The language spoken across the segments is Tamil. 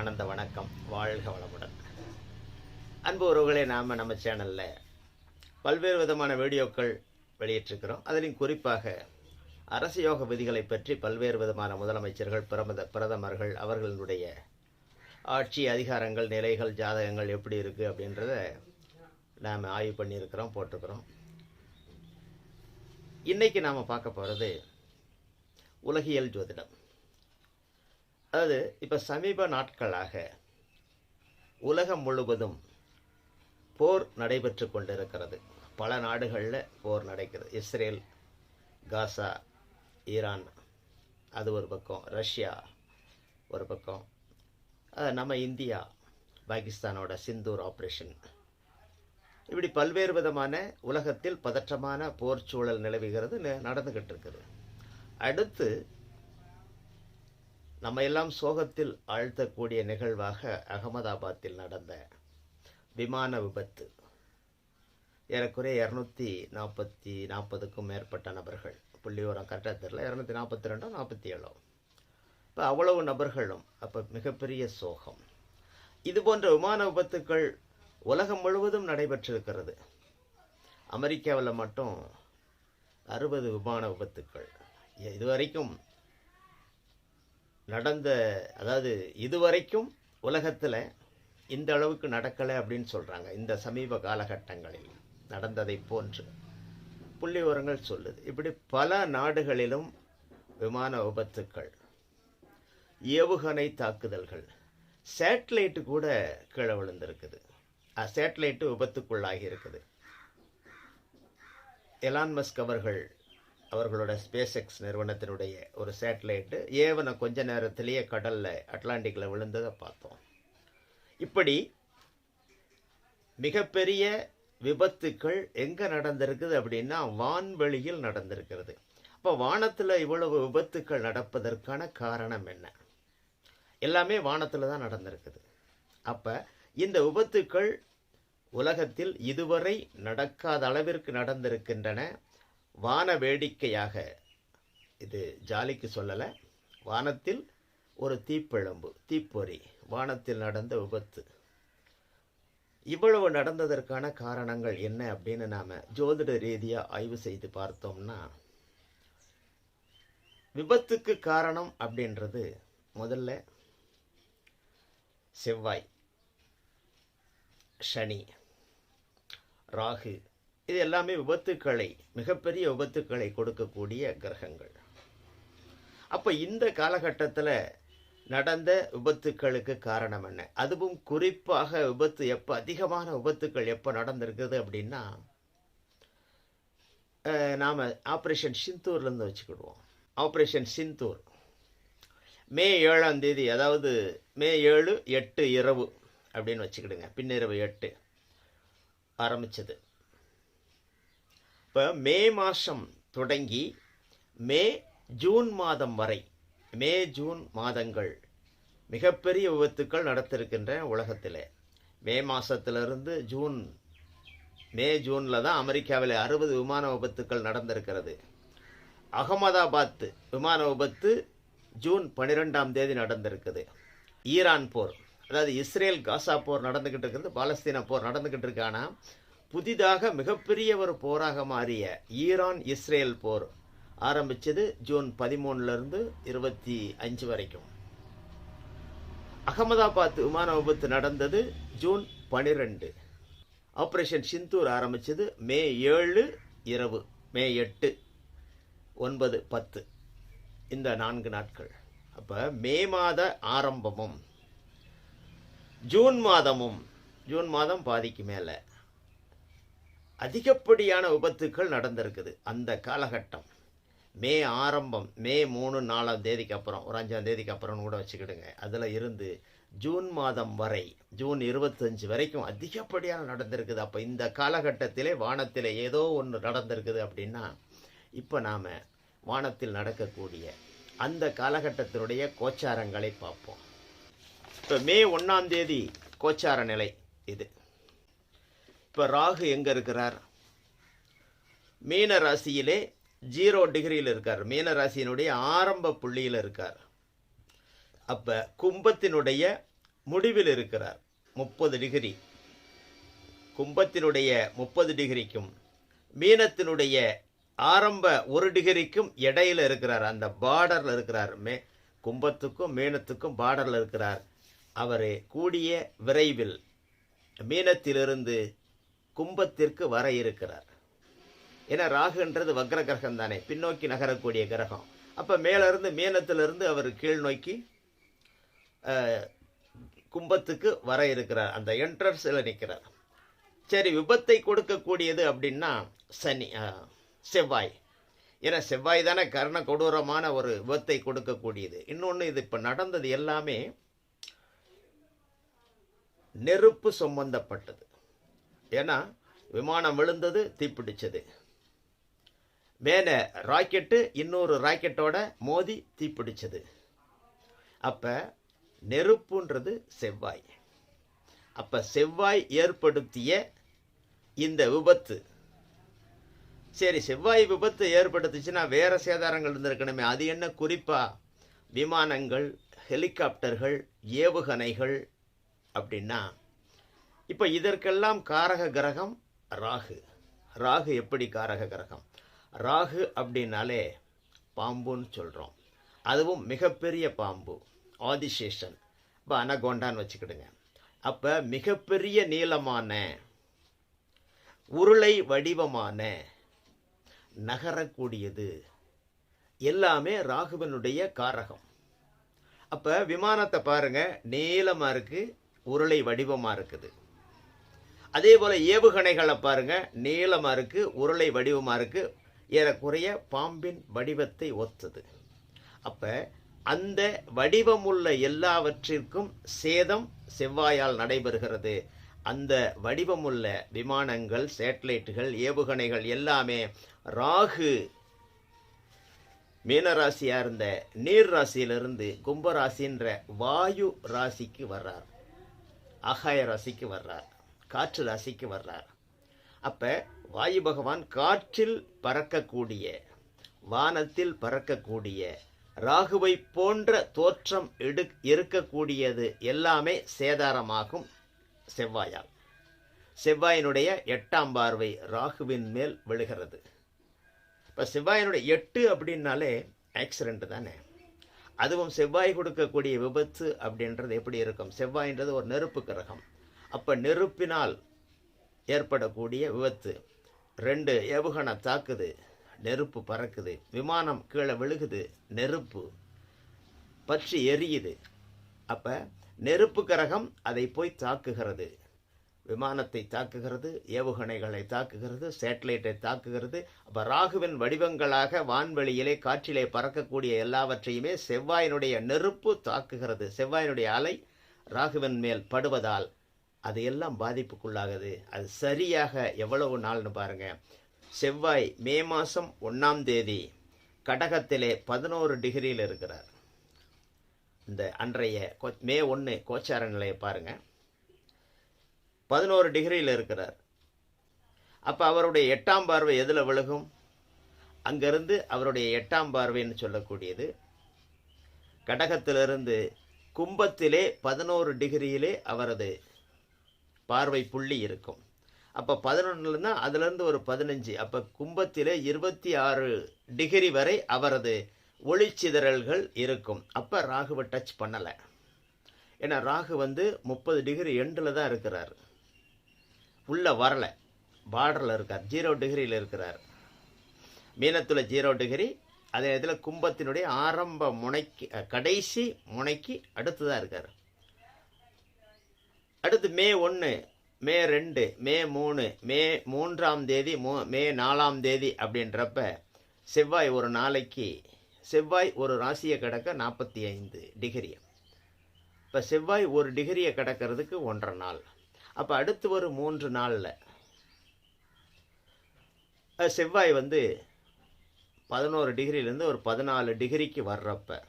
ஆனந்த வணக்கம். வாழ்க வளமுடன். அன்பு உறவுகளே நாம் நம்ம சேனலில் பல்வேறு விதமான வீடியோக்கள் வெளியிட்டிருக்கிறோம். அதிலும் குறிப்பாக அரசு யோக விதிகளை பற்றி பல்வேறு விதமான முதலமைச்சர்கள் பிரமத பிரதமர்கள் அவர்களுடைய ஆட்சி அதிகாரங்கள் நிலைகள் ஜாதகங்கள் எப்படி இருக்குது அப்படின்றத நாம் ஆய்வு பண்ணியிருக்கிறோம் போட்டிருக்கிறோம். இன்றைக்கி நாம் பார்க்க போகிறது உலகியல் ஜோதிடம். அதாவது இப்போ சமீப நாட்களாக உலகம் முழுவதும் போர் நடைபெற்று கொண்டிருக்கிறது. பல நாடுகளில் போர் நடக்கிறது. இஸ்ரேல் காசா ஈரான் அது ஒரு பக்கம். ரஷ்யா ஒரு பக்கம். நம்ம இந்தியா பாகிஸ்தானோட சிந்தூர் ஆப்ரேஷன். இப்படி பல்வேறு விதமான உலகத்தில் பதற்றமான போர் சூழல் நிலவுகிறது நடந்துக்கிட்டு நடந்துகிட்டு இருக்குது. அடுத்து நம்ம எல்லாம் சோகத்தில் ஆழ்த்தக்கூடிய நிகழ்வாக அகமதாபாத்தில் நடந்த விமான விபத்து. ஏறக்குறைய இரநூத்தி நாற்பத்தி நாற்பதுக்கும் மேற்பட்ட நபர்கள். புள்ளியோரம் கரெக்டாக தெரில இரநூத்தி நாற்பத்தி ரெண்டோ நாற்பத்தி ஏழோ இப்போ அவ்வளவு நபர்களும் அப்போ மிகப்பெரிய சோகம். இது போன்ற விமான விபத்துக்கள் உலகம் முழுவதும் நடைபெற்றிருக்கிறது. அமெரிக்காவில் மட்டும் அறுபது விமான விபத்துக்கள். இது இதுவரைக்கும் நடந்த அதாவது இதுவரைக்கும் உலகத்தில் இந்த அளவுக்கு நடக்கலை அப்படின்னு சொல்கிறாங்க இந்த சமீப காலகட்டங்களில் நடந்ததை போன்று புள்ளி உரங்கள் சொல்லுது. இப்படி பல நாடுகளிலும் விமான விபத்துக்கள் ஏவுகணை தாக்குதல்கள் சேட்டலைட்டு கூட கீழே விழுந்திருக்குது. சேட்டலைட்டு விபத்துக்குள்ளாகி இருக்குது. எலான் மஸ்க் அவர்கள் அவர்களோட ஸ்பேஸ் எக்ஸ் நிறுவனத்தினுடைய ஒரு சேட்டலைட்டு ஏவன கொஞ்ச நேரத்திலேயே கடலில் அட்லாண்டிக்கில் விழுந்ததை பார்த்தோம். இப்படி மிகப்பெரிய விபத்துக்கள் எங்கே நடந்திருக்குது அப்படின்னா வான்வெளியில் நடந்திருக்கிறது. அப்போ வானத்தில் இவ்வளவு விபத்துக்கள் நடப்பதற்கான காரணம் என்ன? எல்லாமே வானத்தில் தான் நடந்திருக்குது. அப்போ இந்த விபத்துக்கள் உலகத்தில் இதுவரை நடக்காத அளவிற்கு நடந்திருக்கின்றன. வான வேடிக்கையாக இது ஜாலிக்கு சொல்லலை வானத்தில் ஒரு தீப்பிழம்பு தீப்பொறி வானத்தில் நடந்த விபத்து. இவ்வளவு நடந்ததற்கான காரணங்கள் என்ன அப்படின்னு நாம் ஜோதிட ரீதியாக ஆய்வு செய்து பார்த்தோம்னா விபத்துக்கு காரணம் அப்படின்றது முதல்ல செவ்வாய் சனி ராகு இது எல்லாமே விபத்துக்களை மிகப்பெரிய விபத்துக்களை கொடுக்கக்கூடிய கிரகங்கள். அப்போ இந்த காலகட்டத்தில் நடந்த விபத்துக்களுக்கு காரணம் என்ன? அதுவும் குறிப்பாக விபத்து எப்போ அதிகமான விபத்துக்கள் எப்போ நடந்திருக்குது அப்படின்னா நாம் ஆப்ரேஷன் சிந்தூர்லேருந்து வச்சுக்கிடுவோம். ஆப்ரேஷன் சிந்தூர். மே ஏழாம் தேதி அதாவது மே ஏழு எட்டு இரவு அப்படின்னு வச்சுக்கிடுங்க. பின்னிரவு எட்டு ஆரம்பிச்சது. இப்போ மே மாதம் தொடங்கி மே ஜூன் மாதம் வரை மே ஜூன் மாதங்கள் மிகப்பெரிய விபத்துக்கள் நடத்திருக்கின்ற உலகத்தில். மே மாதத்திலிருந்து ஜூன் மே ஜூனில் தான் அமெரிக்காவில் அறுபது விமான விபத்துக்கள் நடந்திருக்கிறது. அகமதாபாத் விமான விபத்து ஜூன் பன்னிரெண்டாம் தேதி நடந்திருக்குது. ஈரான் போர் அதாவது இஸ்ரேல் காசா போர் நடந்துக்கிட்டு இருக்குது பாலஸ்தீன போர் நடந்துக்கிட்டு இருக்கானா புதிதாக மிகப்பெரிய ஒரு போராக மாறிய ஈரான் இஸ்ரேல் போர் ஆரம்பிச்சது ஜூன் பதிமூணுலேருந்து இருபத்தி அஞ்சு வரைக்கும். அகமதாபாத் விமான விபத்து நடந்தது ஜூன் பனிரெண்டு. ஆப்ரேஷன் சிந்தூர் ஆரம்பித்தது மே ஏழு இரவு மே எட்டு ஒன்பது பத்து. இந்த நான்கு நாட்கள். அப்போ மே மாத ஆரம்பமும் ஜூன் மாதமும் ஜூன் மாதம் பாதிக்கு மேலே. அதிகப்படியான விபத்துக்கள் நடந்திருக்குது. அந்த காலகட்டம். மே ஆரம்பம் மே மூணு நாலாம் தேதிக்கு அப்புறம் ஒரு அஞ்சாம் தேதிக்கு அப்புறம்னு கூட வச்சுக்கிடுங்க. அதில் இருந்து ஜூன் மாதம் வரை ஜூன் இருபத்தஞ்சு வரைக்கும் அதிகப்படியான நடந்திருக்குது. அப்போ இந்த காலகட்டத்திலே வானத்தில் ஏதோ ஒன்று நடந்திருக்குது அப்படின்னா இப்போ நாம் வானத்தில் நடக்கக்கூடிய அந்த காலகட்டத்தினுடைய கோச்சாரங்களை பார்ப்போம். இப்போ மே ஒன்றாம் தேதி கோச்சார நிலை இது. இப்போ ராகு எங்கே இருக்கிறார்? மீன ராசியிலே ஜீரோ டிகிரியில் இருக்கார். மீன ராசியினுடைய ஆரம்ப புள்ளியில் இருக்கார். அப்போ கும்பத்தினுடைய முடிவில் இருக்கிறார். முப்பது டிகிரி கும்பத்தினுடைய முப்பது டிகிரிக்கும் மீனத்தினுடைய ஆரம்ப ஒரு டிகிரிக்கும் இடையில் இருக்கிறார். அந்த பார்டரில் இருக்கிறார். மே கும்பத்துக்கும் மீனத்துக்கும் பார்டரில் இருக்கிறார். அவர் கூடிய விரைவில் மீனத்திலிருந்து கும்பத்திற்கு வர இருக்கிறார். ஏன்னா ராகுன்றது வக்ர கிரகம் தானே. பின்னோக்கி நகரக்கூடிய கிரகம். அப்போ மேல இருந்து மீனத்திலிருந்து அவர் கீழ் நோக்கி கும்பத்துக்கு வர இருக்கிறார். அந்த என்ட்ரன்ஸில் நிற்கிறார் சரி விபத்தை கொடுக்கக்கூடியது அப்படின்னா சனி செவ்வாய். ஏன்னா செவ்வாய் தானே கர்ண கொடூரமான ஒரு விபத்தை கொடுக்கக்கூடியது. இன்னொன்று இது இப்போ நடந்தது எல்லாமே நெருப்பு சம்பந்தப்பட்டது. ஏன்னா விமானம் விழுந்தது தீப்பிடிச்சது. மேலே ராக்கெட்டு இன்னொரு ராக்கெட்டோட மோதி தீப்பிடிச்சது. அப்போ நெருப்புன்றது செவ்வாய். அப்போ செவ்வாய் ஏற்படுத்திய இந்த விபத்து. சரி செவ்வாய் விபத்து ஏற்படுத்துச்சுன்னா வேறு சேதாரங்கள் இருந்திருக்கணுமே. அது என்ன குறிப்பாக விமானங்கள் ஹெலிகாப்டர்கள் ஏவுகணைகள் அப்படின்னா இப்போ இதற்கெல்லாம் காரக கிரகம் ராகு. ராகு எப்படி காரக கிரகம்? ராகு அப்படின்னாலே பாம்புன்னு சொல்கிறோம் அதுவும் மிகப்பெரிய பாம்பு ஆதிசேஷன். இப்போ அனகோண்டான்னு வச்சுக்கிடுங்க. அப்போ மிகப்பெரிய நீளமான உருளை வடிவமான நகரக்கூடியது எல்லாமே ராகுவனுடைய காரகம். அப்போ விமானத்தை பாருங்க நீளமாக இருக்குது உருளை வடிவமாக இருக்குது. அதே போல் ஏவுகணைகளை பாருங்கள் நீளமாக இருக்கு உருளை வடிவமாக இருக்குது ஏறக்குறைய பாம்பின் வடிவத்தை ஒத்தது. அப்போ அந்த வடிவமுள்ள எல்லாவற்றிற்கும் சேதம் செவ்வாயால் நடைபெறுகிறது. அந்த வடிவமுள்ள விமானங்கள் சேட்டலைட்டுகள் ஏவுகணைகள் எல்லாமே ராகு மீனராசியாக இருந்த நீர் ராசியிலிருந்து கும்பராசின்ற வாயு ராசிக்கு வர்றார். அகாய ராசிக்கு வர்றார். காற்று ராசிக்கு வர்றார். அப்போ வாயு பகவான் காற்றில் பறக்கக்கூடிய வானத்தில் பறக்கக்கூடிய ராகுவை போன்ற தோற்றம் எடு இருக்கக்கூடியது எல்லாமே சேதாரமாகும் செவ்வாயால். செவ்வாயினுடைய எட்டாம் பார்வை ராகுவின் மேல் விழுகிறது. இப்போ செவ்வாயினுடைய எட்டு அப்படின்னாலே ஆக்சிடென்ட் தானே. அதுவும் செவ்வாய் கொடுக்கக்கூடிய விபத்து அப்படின்றது எப்படி இருக்கும்? செவ்வாயின்றது ஒரு நெருப்பு கிரகம். அப்போ நெருப்பினால் ஏற்படக்கூடிய விபத்து. ரெண்டு ஏவுகணை தாக்குது நெருப்பு பறக்குது. விமானம் கீழே விழுகுது நெருப்பு பற்றி எரியுது. அப்போ நெருப்பு கிரகம் அதை போய் தாக்குகிறது. விமானத்தை தாக்குகிறது ஏவுகணைகளை தாக்குகிறது சேட்டலைட்டை தாக்குகிறது. அப்போ ராகுவின் வடிவங்களாக வான்வெளியிலே காற்றிலே பறக்கக்கூடிய எல்லாவற்றையுமே செவ்வாயினுடைய நெருப்பு தாக்குகிறது. செவ்வாயினுடைய அலை ராகுவின் மேல் படுவதால் அது எல்லாம் பாதிப்புக்குள்ளாகுது. அது சரியாக எவ்வளவு நாள்னு பாருங்கள் செவ்வாய் மே மாதம் ஒன்றாம் தேதி கடகத்திலே பதினோரு டிகிரியில் இருக்கிறார். இந்த அன்றைய கோ- மே ஒன்று கோச்சார நிலையை பாருங்கள் பதினோரு டிகிரியில் இருக்கிறார். அப்போ அவருடைய எட்டாம் பார்வை எதில் விழுகும்? அங்கிருந்து அவருடைய எட்டாம் பார்வைன்னு சொல்லக்கூடியது. கடகத்திலிருந்து கும்பத்திலே பதினோரு டிகிரியிலே அவரது பார்வை புள்ளி இருக்கும். அப்போ பதினொன்றுலன்னா அதுலேருந்து ஒரு பதினஞ்சு. அப்போ கும்பத்தில் இருபத்தி ஆறு டிகிரி வரை அவரது ஒளிச்சிதறல்கள் இருக்கும். அப்போ ராகுவை டச் பண்ணலை. ஏன்னா ராகு வந்து முப்பது டிகிரி எண்டில் தான் இருக்கிறார். உள்ளே வரலை. பார்டரில் இருக்கார். ஜீரோ டிகிரியில் இருக்கிறார். மீனத்தில் ஜீரோ டிகிரி. அதே நேரத்தில் கும்பத்தினுடைய ஆரம்ப முனைக்கு கடைசி முனைக்கு அடுத்து தான் இருக்கார். அடுத்து மே ஒன்று மே ரெண்டு மே மூணு மே மூன்றாம் தேதி மூ மே நாலாம் தேதி அப்படின்றப்ப செவ்வாய் ஒரு நாளைக்கு செவ்வாய் ஒரு ராசியை கடக்க நாற்பத்தி ஐந்து டிகிரி. இப்போ செவ்வாய் ஒரு டிகிரியை கடக்கிறதுக்கு ஒன்றரை நாள். அப்போ அடுத்து ஒரு மூன்று நாளில் செவ்வாய் வந்து பதினோரு டிகிரிலேருந்து ஒரு பதினாலு டிகிரிக்கு வர்றப்ப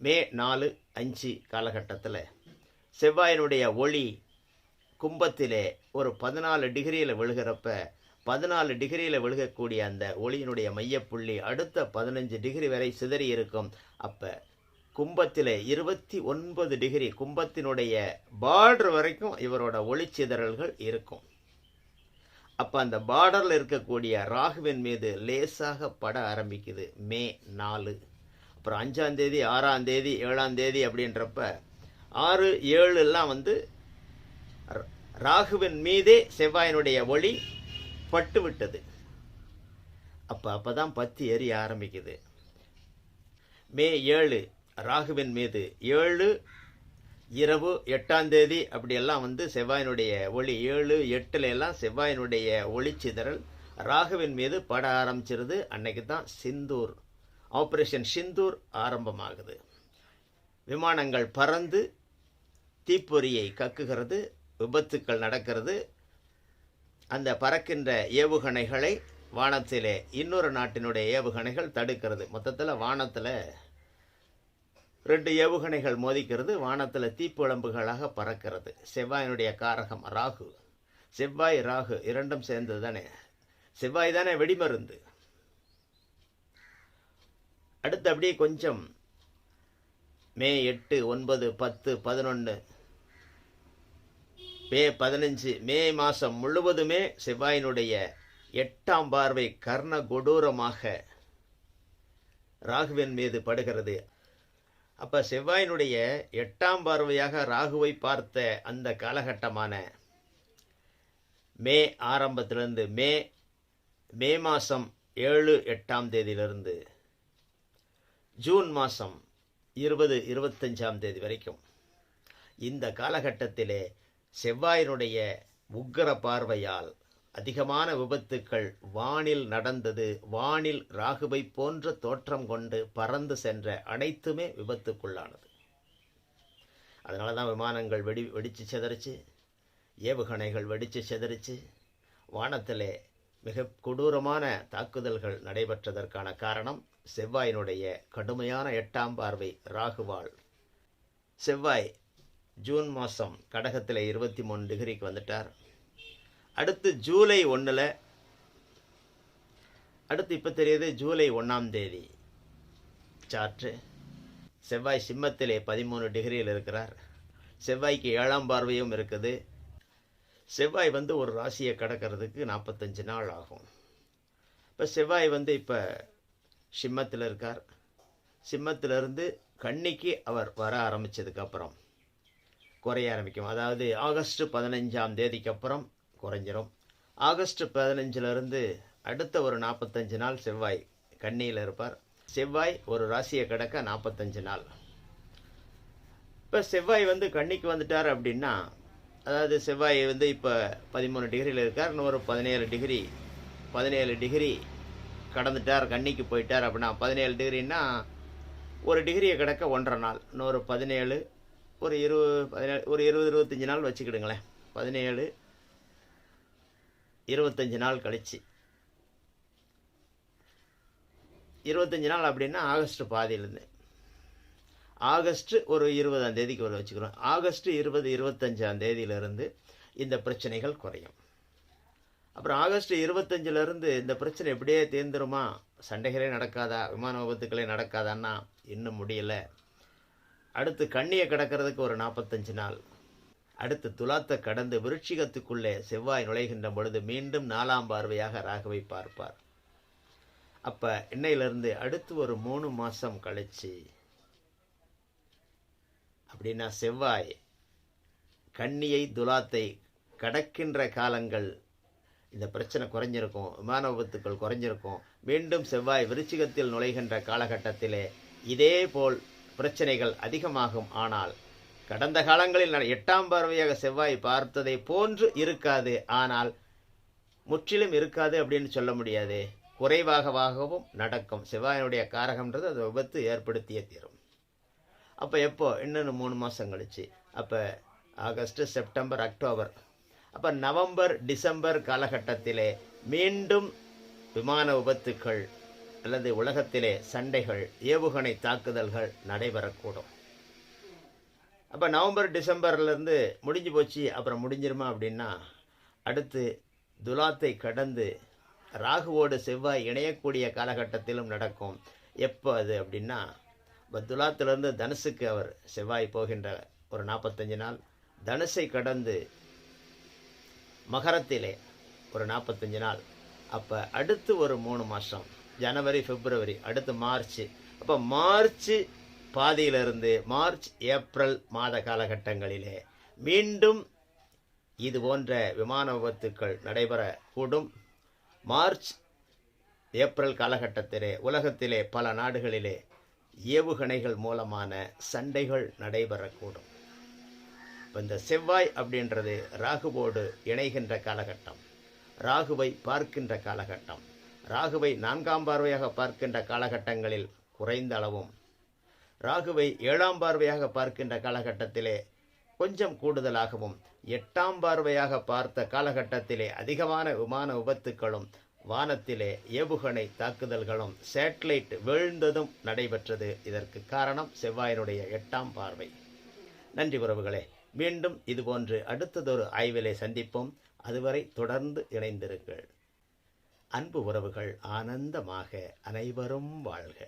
மே நாலு அஞ்சு காலகட்டத்தில் செவ்வாயினுடைய ஒளி கும்பத்திலே ஒரு பதினாலு டிகிரியில் விழுகிறப்ப பதினாலு டிகிரியில் விழுகக்கூடிய அந்த ஒளியினுடைய மையப்புள்ளி அடுத்த பதினஞ்சு டிகிரி வரை சிதறி இருக்கும். அப்போ கும்பத்தில் இருபத்தி ஒன்பது டிகிரி கும்பத்தினுடைய பார்டர் வரைக்கும் இவரோட ஒளிச்சிதறல்கள் இருக்கும். அப்போ அந்த பார்டரில் இருக்கக்கூடிய ராகுவின் மீது லேசாக பட ஆரம்பிக்குது. மே நாலு. அப்புறம் அஞ்சாந்தேதி ஆறாம் தேதி ஏழாம் தேதி அப்படின்றப்ப ஆறு ஏழு எல்லாம் வந்து ர- ராகுவின் மீதே செவ்வாயினுடைய ஒளி பட்டு விட்டது. அப்போ அப்போ தான் பத்தி எரிய ஆரம்பிக்குது. மே ஏழு ராகுவின் மீது ஏழு இரவு எட்டாம் தேதி அப்படியெல்லாம் வந்து செவ்வாயினுடைய ஒளி ஏழு எட்டுல எல்லாம் செவ்வாயினுடைய ஒளிச்சிதறல் ராகுவின் மீது பட ஆரம்பிச்சிருது. அன்னைக்கு தான் சிந்தூர் ஆப்ரேஷன் சிந்தூர் ஆரம்பமாகுது. விமானங்கள் பறந்து தீப்பொறியை கக்குகிறது விபத்துக்கள் நடக்கிறது. அந்த பறக்கின்ற ஏவுகணைகளை வானத்திலே இன்னொரு நாட்டினுடைய ஏவுகணைகள் தடுக்கிறது. மொத்தத்தில் வானத்தில் ரெண்டு ஏவுகணைகள் மோதிக்கிறது. வானத்தில் தீப்பிழம்புகளாக பறக்கிறது. செவ்வாயினுடைய காரகம் ராகு. செவ்வாய் ராகு இரண்டும் சேர்ந்தது தானே செவ்வாய் தானே வெடிமருந்து. அடுத்து அப்படியே கொஞ்சம் மே எட்டு ஒன்பது பத்து பதினொன்று மே பதினஞ்சு மே மாதம் முழுவதுமே செவ்வாயினுடைய எட்டாம் பார்வை கர்ண கொடூரமாக ராகுவின் மீது படுகிறது. அப்போ செவ்வாயினுடைய எட்டாம் பார்வையாக ராகுவை பார்த்த அந்த காலகட்டமான மே ஆரம்பத்திலிருந்து மே மே மாதம் ஏழு எட்டாம் தேதியிலிருந்து ஜூன் மாதம் இருபது இருபத்தஞ்சாம் தேதி வரைக்கும். இந்த காலகட்டத்திலே செவ்வாயினுடைய உக்கிர பார்வையால் அதிகமான விபத்துக்கள் வானில் நடந்தது. வானில் ராகுவை போன்ற தோற்றம் கொண்டு பறந்து சென்ற அனைத்துமே விபத்துக்குள்ளானது. அதனால தான் விமானங்கள் வெடி வெடித்து செதறிச்சு ஏவுகணைகள் வெடித்து செதறிச்சு வானத்திலே மிக கொடூரமான தாக்குதல்கள் நடைபெற்றதற்கான காரணம் செவ்வாயினுடைய கடுமையான எட்டாம் பார்வை ராகுவால். செவ்வாய் ஜூன் மாதம் கடகத்தில் இருபத்தி மூணு டிகிரிக்கு வந்துட்டார். அடுத்து ஜூலை ஒன்றில் அடுத்து இப்போ தெரியுது ஜூலை ஒன்றாம் தேதி சாற்று. செவ்வாய் சிம்மத்திலே பதிமூணு டிகிரியில் இருக்கிறார். செவ்வாய்க்கு ஏழாம் பார்வையும் இருக்குது. செவ்வாய் வந்து ஒரு ராசியை கடக்கிறதுக்கு நாற்பத்தஞ்சு நாள் ஆகும். இப்போ செவ்வாய் வந்து இப்போ சிம்மத்தில் இருக்கார். சிம்மத்திலிருந்து கன்னிக்கு அவர் வர ஆரம்பித்ததுக்கப்புறம் குறைய ஆரம்பிக்கும். அதாவது ஆகஸ்ட் பதினஞ்சாம் தேதிக்கு அப்புறம் குறைஞ்சிரும். ஆகஸ்ட் பதினஞ்சிலிருந்து அடுத்த ஒரு நாற்பத்தஞ்சு நாள் செவ்வாய் கண்ணியில் இருப்பார். செவ்வாய் ஒரு ராசியை கடக்க நாற்பத்தஞ்சு நாள். இப்போ செவ்வாய் வந்து கன்னிக்கு வந்துட்டார் அப்படின்னா அதாவது செவ்வாய் வந்து இப்போ பதிமூணு டிகிரியில் இருக்கார். இன்னொரு பதினேழு டிகிரி பதினேழு டிகிரி கடந்துட்டார் கன்னிக்கு போயிட்டார் அப்படின்னா பதினேழு டிகிரின்னா ஒரு டிகிரியை கிடக்க ஒன்றரை நாள். இன்னொரு பதினேழு ஒரு இருபது பதினேழு ஒரு இருபது இருபத்தஞ்சி நாள் வச்சுக்கிடுங்களேன். பதினேழு இருபத்தஞ்சி நாள் கழிச்சு. இருபத்தஞ்சி நாள் அப்படின்னா ஆகஸ்ட் பாதியிலேருந்து. ஆகஸ்ட் ஒரு இருபதாம் தேதிக்கு ஒரு வச்சுக்கிறோம். ஆகஸ்ட் இருபது இருபத்தஞ்சாம் தேதியிலிருந்து இந்த பிரச்சனைகள் குறையும். அப்புறம் ஆகஸ்ட் இருபத்தஞ்சிலேருந்து இந்த பிரச்சனை எப்படியே தேர்ந்துருமா? சண்டைகளே நடக்காதா? விமான விபத்துக்களே நடக்காதான்னா இன்னும் முடியலை. அடுத்து கண்ணியை கடக்கிறதுக்கு ஒரு நாற்பத்தஞ்சு நாள். அடுத்து துலாத்தை கடந்து விருட்சிகத்துக்குள்ளே செவ்வாய் நுழைகின்ற பொழுது மீண்டும் நாலாம் பார்வையாக ராகவை பார்ப்பார். அப்போ இன்னையிலிருந்து அடுத்து ஒரு மூணு மாதம் கழிச்சு அப்படின்னா செவ்வாய் கண்ணியை துலாத்தை கடக்கின்ற காலங்கள் இந்த பிரச்சனை குறைஞ்சிருக்கும் விமான விபத்துக்கள் குறைஞ்சிருக்கும். மீண்டும் செவ்வாய் விருச்சிகத்தில் நுழைகின்ற காலகட்டத்திலே இதே போல் பிரச்சனைகள் அதிகமாகும். ஆனால் கடந்த காலங்களில் எட்டாம் பார்வையாக செவ்வாய் பார்த்ததை போன்று இருக்காது. ஆனால் முற்றிலும் இருக்காது அப்படின்னு சொல்ல முடியாது. குறைவாகவாகவும் நடக்கும். செவ்வாயினுடைய காரகம்ன்றது அது விபத்து ஏற்படுத்தியே தீரும். அப்போ எப்போ? இன்னொன்று மூணு மாதம் கழிச்சு. அப்போ ஆகஸ்ட் செப்டம்பர் அக்டோபர். அப்போ நவம்பர் டிசம்பர் காலகட்டத்திலே மீண்டும் விமான விபத்துக்கள் அல்லது உலகத்திலே சண்டைகள் ஏவுகணை தாக்குதல்கள் நடைபெறக்கூடும். அப்போ நவம்பர் டிசம்பர்லேருந்து முடிஞ்சு போச்சு அப்புறம் முடிஞ்சிருமா அப்படின்னா அடுத்து துலாத்தை கடந்து ராகுவோடு செவ்வாய் இணையக்கூடிய காலகட்டத்திலும் நடக்கும். எப்போ அது அப்படின்னா இப்போ துலாத்திலேருந்து தனுசுக்கு அவர் செவ்வாய் போகின்ற ஒரு நாற்பத்தஞ்சு நாள் தனுசை கடந்து மகரத்திலே ஒரு நாற்பத்தஞ்சு நாள். அப்போ அடுத்து ஒரு மூணு மாதம் ஜனவரி பிப்ரவரி அடுத்து மார்ச். அப்போ மார்ச் பாதியிலிருந்து மார்ச் ஏப்ரல் மாத காலகட்டங்களிலே மீண்டும் இது போன்ற விமான விபத்துக்கள் நடைபெறக்கூடும். மார்ச் ஏப்ரல் காலகட்டத்திலே உலகத்திலே பல நாடுகளிலே ஏவுகணைகள் மூலமான சண்டைகள் நடைபெறக்கூடும். இப்போ இந்த செவ்வாய் அப்படின்றது ராகுவோடு இணைகின்ற காலகட்டம். ராகுவை பார்க்கின்ற காலகட்டம். ராகுவை நான்காம் பார்வையாக பார்க்கின்ற காலகட்டங்களில் குறைந்த அளவும் ராகுவை ஏழாம் பார்வையாக பார்க்கின்ற காலகட்டத்திலே கொஞ்சம் கூடுதலாகவும் எட்டாம் பார்வையாக பார்த்த காலகட்டத்திலே அதிகமான விமான விபத்துக்களும் வானத்திலே ஏவுகணை தாக்குதல்களும் சேட்டலைட் வீழ்ந்ததும் நடைபெற்றது. இதற்கு காரணம் செவ்வாயினுடைய எட்டாம் பார்வை. நன்றி உறவுகளே மீண்டும் இதுபோன்று அடுத்ததொரு ஆய்விலே சந்திப்போம். அதுவரை தொடர்ந்து இணைந்திருங்கள். அன்பு உறவுகள் ஆனந்தமாக அனைவரும் வாழ்க.